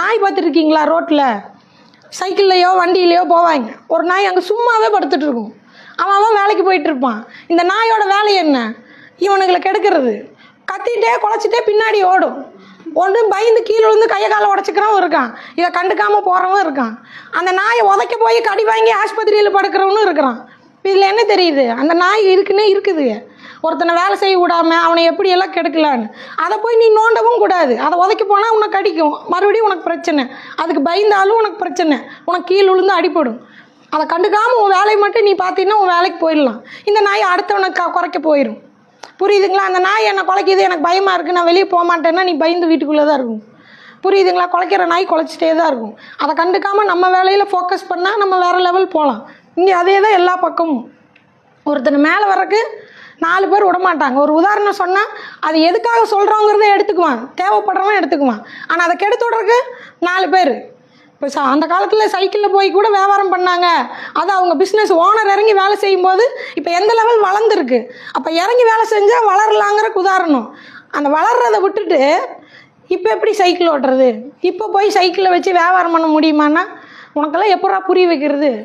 நாய் பார்த்துருக்கீங்களா ரோட்டில்? சைக்கிள்லையோ வண்டியிலையோ போவாங்க. ஒரு நாய் அங்கே சும்மாவே படுத்துட்டு இருக்கும் அவன் அவன் வேலைக்கு போயிட்டு இருப்பான் இந்த நாயோட வேலை என்ன? இவனுங்களை கெடுக்கிறது. கத்திட்டே குலைச்சிட்டே பின்னாடி ஓடும். ஒன்று பயந்து கீழே விழுந்து கையை காலை உடச்சிக்கிறவன் இருக்கான். இதை கண்டுக்காமல் போகிறவன் இருக்கான். அந்த நாயை உதைக்க போய் கடி வாங்கி ஆஸ்பத்திரியில் படுக்கிறவனும் இருக்கிறான். இதில் என்ன தெரியுது? அந்த நாய் இருக்குன்னே இருக்குது ஒருத்தனை வேலை செய்ய விடாம அவனை எப்படி எல்லாம் கெடுக்கலான்னு? அதை போய் நீ நோண்டவும் கூடாது. அதை உதைக்க போனால் உனக்கு அடிக்கும். மறுபடியும் உனக்கு பிரச்சனை. அதுக்கு பயந்தாலும் உனக்கு பிரச்சனை. உனக்கு கீழ் விழுந்து அடிப்படும் அதை கண்டுக்காமல் உன் வேலையை மட்டும் நீ பார்த்தீங்கன்னா உன் வேலைக்கு போயிடலாம். இந்த நாய் அடுத்தவனுக்கு க- குறைக்க போயிடும் புரியுதுங்களா? அந்த நாய் என்னை குலைக்கிது எனக்கு பயமாக இருக்குது நான் வெளியே போக மாட்டேன்னா நீ பயந்து வீட்டுக்குள்ளே தான் இருக்கும். புரியுதுங்களா? குலைக்கிற நாய் குலைச்சிட்டே தான் இருக்கும். அதை கண்டுக்காமல் நம்ம வேலையில் ஃபோக்கஸ் பண்ணால் நம்ம வேறு லெவல் போகலாம் இங்கே அதே தான் எல்லா பக்கமும். ஒருத்தன் மேலே வரக்கு நாலு பேர் விட மாட்டாங்க ஒரு உதாரணம் சொன்னால் அது எதுக்காக சொல்கிறோங்கிறத எடுத்துக்குவான். தேவைப்படுறவன் எடுத்துக்குவான். ஆனால் அதை கெடுத்து விட்றதுக்கு நாலு பேர். இப்போ ச அந்த காலத்தில் சைக்கிளில் போய் கூட வியாபாரம் பண்ணாங்க. அது அவங்க பிஸ்னஸ் ஓனர் இறங்கி வேலை செய்யும்போது இப்போ எந்த லெவல் வளர்ந்துருக்கு? அப்போ இறங்கி வேலை செஞ்சால் வளரலாங்கிறக்கு உதாரணம். அந்த வளர்றதை விட்டுட்டு இப்போ எப்படி சைக்கிள் ஓட்டுறது? இப்போ போய் சைக்கிளை வச்சு வியாபாரம் பண்ண முடியுமான்னா உனக்கெல்லாம் எப்படா புரிய வைக்கிறது?